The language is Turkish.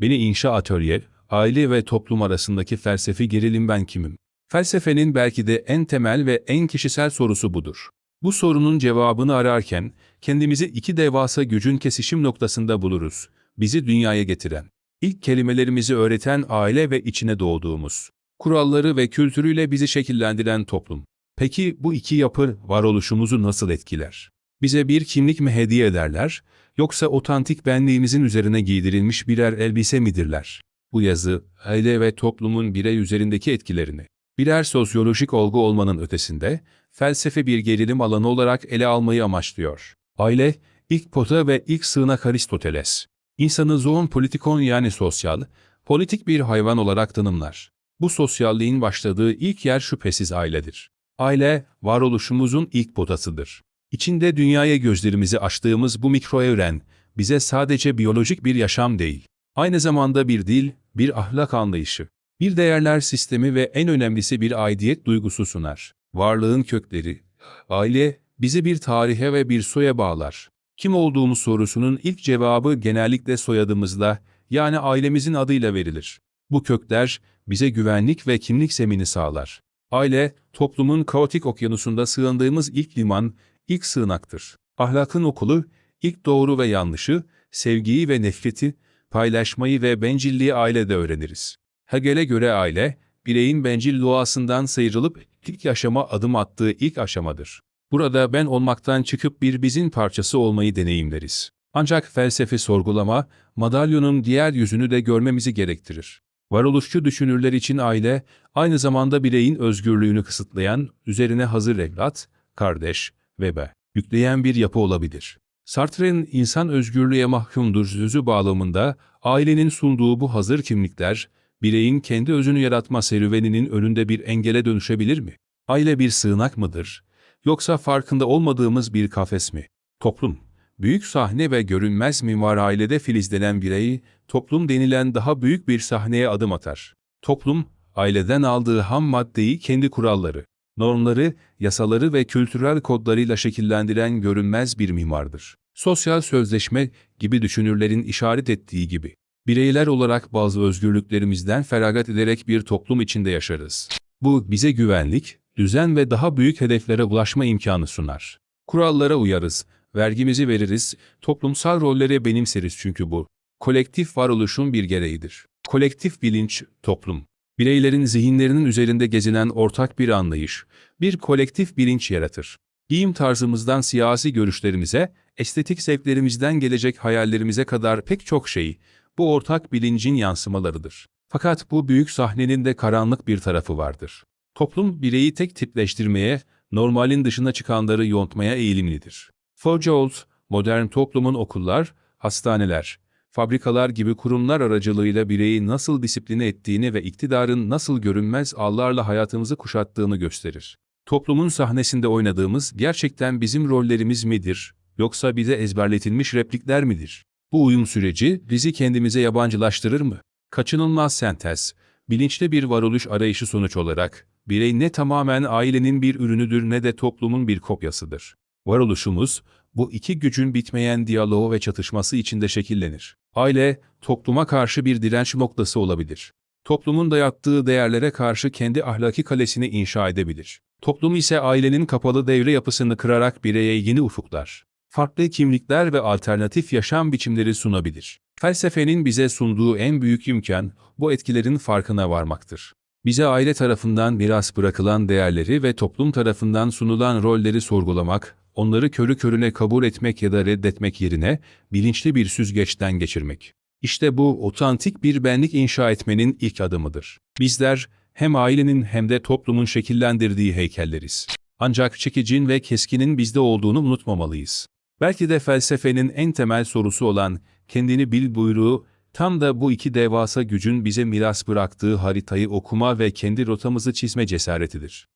Beni inşa atölye, aile ve toplum arasındaki felsefi gerilim ben kimim? Felsefenin belki de en temel ve en kişisel sorusu budur. Bu sorunun cevabını ararken kendimizi iki devasa gücün kesişim noktasında buluruz. Bizi dünyaya getiren, ilk kelimelerimizi öğreten aile ve içine doğduğumuz, kuralları ve kültürüyle bizi şekillendiren toplum. Peki bu iki yapı varoluşumuzu nasıl etkiler? Bize bir kimlik mi hediye ederler, yoksa otantik benliğimizin üzerine giydirilmiş birer elbise midirler? Bu yazı, aile ve toplumun birey üzerindeki etkilerini, birer sosyolojik olgu olmanın ötesinde, felsefe bir gerilim alanı olarak ele almayı amaçlıyor. Aile, ilk pota ve ilk sığınak Aristoteles. İnsanı zoon politikon yani sosyal, politik bir hayvan olarak tanımlar. Bu sosyalliğin başladığı ilk yer şüphesiz ailedir. Aile, varoluşumuzun ilk potasıdır. İçinde dünyaya gözlerimizi açtığımız bu mikro evren, bize sadece biyolojik bir yaşam değil, aynı zamanda bir dil, bir ahlak anlayışı, bir değerler sistemi ve en önemlisi bir aidiyet duygusu sunar. Varlığın kökleri, aile, bizi bir tarihe ve bir soya bağlar. Kim olduğumuz sorusunun ilk cevabı genellikle soyadımızla, yani ailemizin adıyla verilir. Bu kökler, bize güvenlik ve kimlik zemini sağlar. Aile, toplumun kaotik okyanusunda sığındığımız ilk liman, ilk sığınaktır. Ahlakın okulu, ilk doğru ve yanlışı, sevgiyi ve nefreti, paylaşmayı ve bencilliği ailede öğreniriz. Hegel'e göre aile, bireyin bencil doğasından sıyrılıp ilk yaşama adım attığı ilk aşamadır. Burada ben olmaktan çıkıp bir bizin parçası olmayı deneyimleriz. Ancak felsefe sorgulama, madalyonun diğer yüzünü de görmemizi gerektirir. Varoluşçu düşünürler için aile, aynı zamanda bireyin özgürlüğünü kısıtlayan, üzerine hazır evlat, kardeş ve be yükleyen bir yapı olabilir. Sartre'nin insan özgürlüğe mahkumdur sözü bağlamında ailenin sunduğu bu hazır kimlikler, bireyin kendi özünü yaratma serüveninin önünde bir engele dönüşebilir mi? Aile bir sığınak mıdır? Yoksa farkında olmadığımız bir kafes mi? Toplum, büyük sahne ve görünmez mimar ailede filizlenen bireyi, toplum denilen daha büyük bir sahneye adım atar. Toplum, aileden aldığı ham maddeyi kendi kuralları, normları, yasaları ve kültürel kodlarıyla şekillendiren görünmez bir mimardır. Sosyal sözleşme gibi düşünürlerin işaret ettiği gibi, bireyler olarak bazı özgürlüklerimizden feragat ederek bir toplum içinde yaşarız. Bu bize güvenlik, düzen ve daha büyük hedeflere ulaşma imkanı sunar. Kurallara uyarız, vergimizi veririz, toplumsal rolleri benimseriz çünkü bu, kolektif varoluşun bir gereğidir. Kolektif bilinç, toplum. Bireylerin zihinlerinin üzerinde gezinen ortak bir anlayış, bir kolektif bilinç yaratır. Giyim tarzımızdan siyasi görüşlerimize, estetik zevklerimizden gelecek hayallerimize kadar pek çok şey, bu ortak bilincin yansımalarıdır. Fakat bu büyük sahnenin de karanlık bir tarafı vardır. Toplum bireyi tek tipleştirmeye, normalin dışına çıkanları yontmaya eğilimlidir. Foucault, modern toplumun okullar, hastaneler, fabrikalar gibi kurumlar aracılığıyla bireyi nasıl disipline ettiğini ve iktidarın nasıl görünmez ağlarla hayatımızı kuşattığını gösterir. Toplumun sahnesinde oynadığımız gerçekten bizim rollerimiz midir, yoksa bize ezberletilmiş replikler midir? Bu uyum süreci bizi kendimize yabancılaştırır mı? Kaçınılmaz sentez, bilinçli bir varoluş arayışı sonuç olarak, birey ne tamamen ailenin bir ürünüdür ne de toplumun bir kopyasıdır. Varoluşumuz, bu iki gücün bitmeyen diyaloğu ve çatışması içinde şekillenir. Aile, topluma karşı bir direnç noktası olabilir. Toplumun dayattığı değerlere karşı kendi ahlaki kalesini inşa edebilir. Toplum ise ailenin kapalı devre yapısını kırarak bireye yeni ufuklar, farklı kimlikler ve alternatif yaşam biçimleri sunabilir. Felsefenin bize sunduğu en büyük imkan, bu etkilerin farkına varmaktır. Bize aile tarafından miras bırakılan değerleri ve toplum tarafından sunulan rolleri sorgulamak, onları körü körüne kabul etmek ya da reddetmek yerine bilinçli bir süzgeçten geçirmek. İşte bu otantik bir benlik inşa etmenin ilk adımıdır. Bizler hem ailenin hem de toplumun şekillendirdiği heykelleriz. Ancak çekicin ve keskinin bizde olduğunu unutmamalıyız. Belki de felsefenin en temel sorusu olan kendini bil buyruğu tam da bu iki devasa gücün bize miras bıraktığı haritayı okuma ve kendi rotamızı çizme cesaretidir.